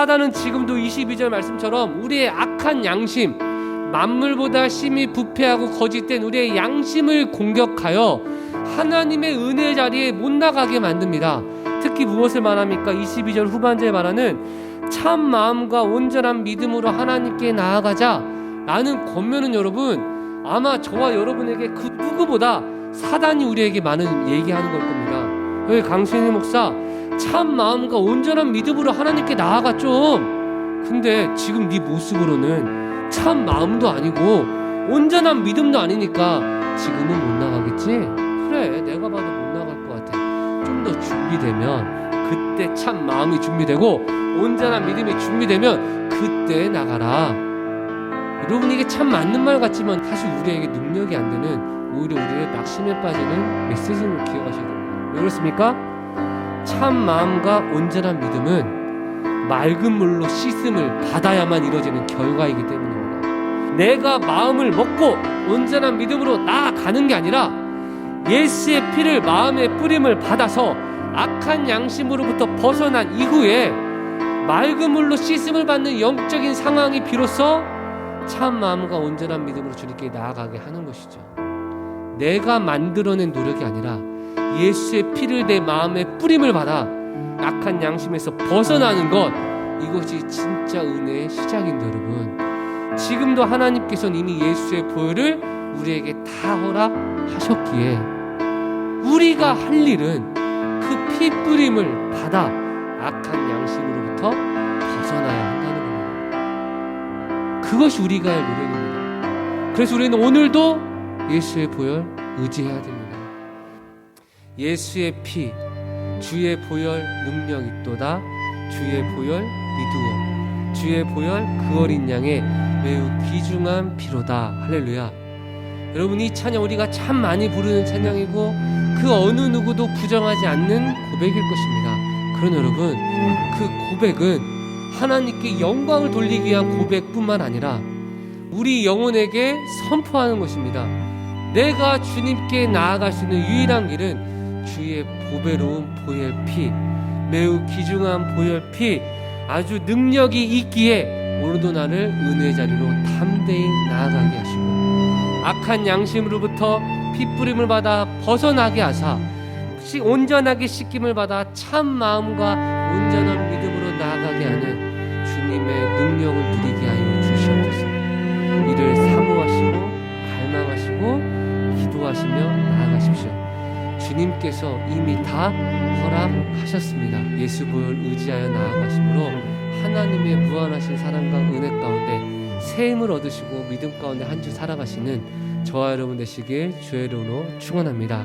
사단은 지금도 22절 말씀처럼 우리의 악한 양심, 만물보다 심히 부패하고 거짓된 우리의 양심을 공격하여 하나님의 은혜 자리에 못 나가게 만듭니다. 특히 무엇을 말합니까? 22절 후반절에 말하는 참 마음과 온전한 믿음으로 하나님께 나아가자 라는 권면은 여러분 아마 저와 여러분에게 그 누구보다 사단이 우리에게 많은 얘기하는 걸 겁니다. 여기 강신희 목사 참 마음과 온전한 믿음으로 하나님께 나아가 좀 근데 지금 네 모습으로는 참 마음도 아니고 온전한 믿음도 아니니까 지금은 못 나가겠지? 그래 내가 봐도 못 나갈 것 같아 좀 더 준비되면 그때 참 마음이 준비되고 온전한 믿음이 준비되면 그때 나가라 여러분 이게 참 맞는 말 같지만 사실 우리에게 능력이 안 되는 오히려 우리의 낙심에 빠지는 메시지를 기억하셔야 됩니다 왜 그렇습니까? 참 마음과 온전한 믿음은 맑은 물로 씻음을 받아야만 이루어지는 결과이기 때문입니다. 내가 마음을 먹고 온전한 믿음으로 나아가는 게 아니라 예수의 피를 마음에 뿌림을 받아서 악한 양심으로부터 벗어난 이후에 맑은 물로 씻음을 받는 영적인 상황이 비로소 참 마음과 온전한 믿음으로 주님께 나아가게 하는 것이죠. 내가 만들어낸 노력이 아니라 예수의 피를 내 마음에 뿌림을 받아 악한 양심에서 벗어나는 것 이것이 진짜 은혜의 시작인데 여러분 지금도 하나님께서는 이미 예수의 보혈을 우리에게 다 허락하셨기에 우리가 할 일은 그 피 뿌림을 받아 악한 양심으로부터 벗어나야 한다는 겁니다. 그것이 우리가 할 노력입니다. 그래서 우리는 오늘도 예수의 보혈 의지해야 됩니다. 예수의 피 주의 보혈 능력 있도다. 주의 보혈 믿으오 주의 보혈 그 어린 양의 매우 귀중한 피로다. 할렐루야. 여러분 이 찬양 우리가 참 많이 부르는 찬양이고 그 어느 누구도 부정하지 않는 고백일 것입니다. 그런 여러분 그 고백은 하나님께 영광을 돌리기 위한 고백뿐만 아니라 우리 영혼에게 선포하는 것입니다 내가 주님께 나아갈 수 있는 유일한 길은 주의 보배로운 보혈 피, 매우 귀중한 보혈 피, 아주 능력이 있기에 오늘도 나를 은혜 자리로 담대히 나아가게 하시고 악한 양심으로부터 핏부림을 받아 벗어나게 하사 시- 온전하게 씻김을 받아 참 마음과 온전한 믿음으로 나아가게 하는 주님의 능력을 누리게 하여 주시옵소서. 이를 주님께서 이미 다 허락하셨습니다. 예수 보혈 의지하여 나아가심으로 하나님의 무한하신 사랑과 은혜 가운데 새 힘을 얻으시고 믿음 가운데 한 주 살아가시는 저와 여러분 되시길 주의 이름으로 축원합니다.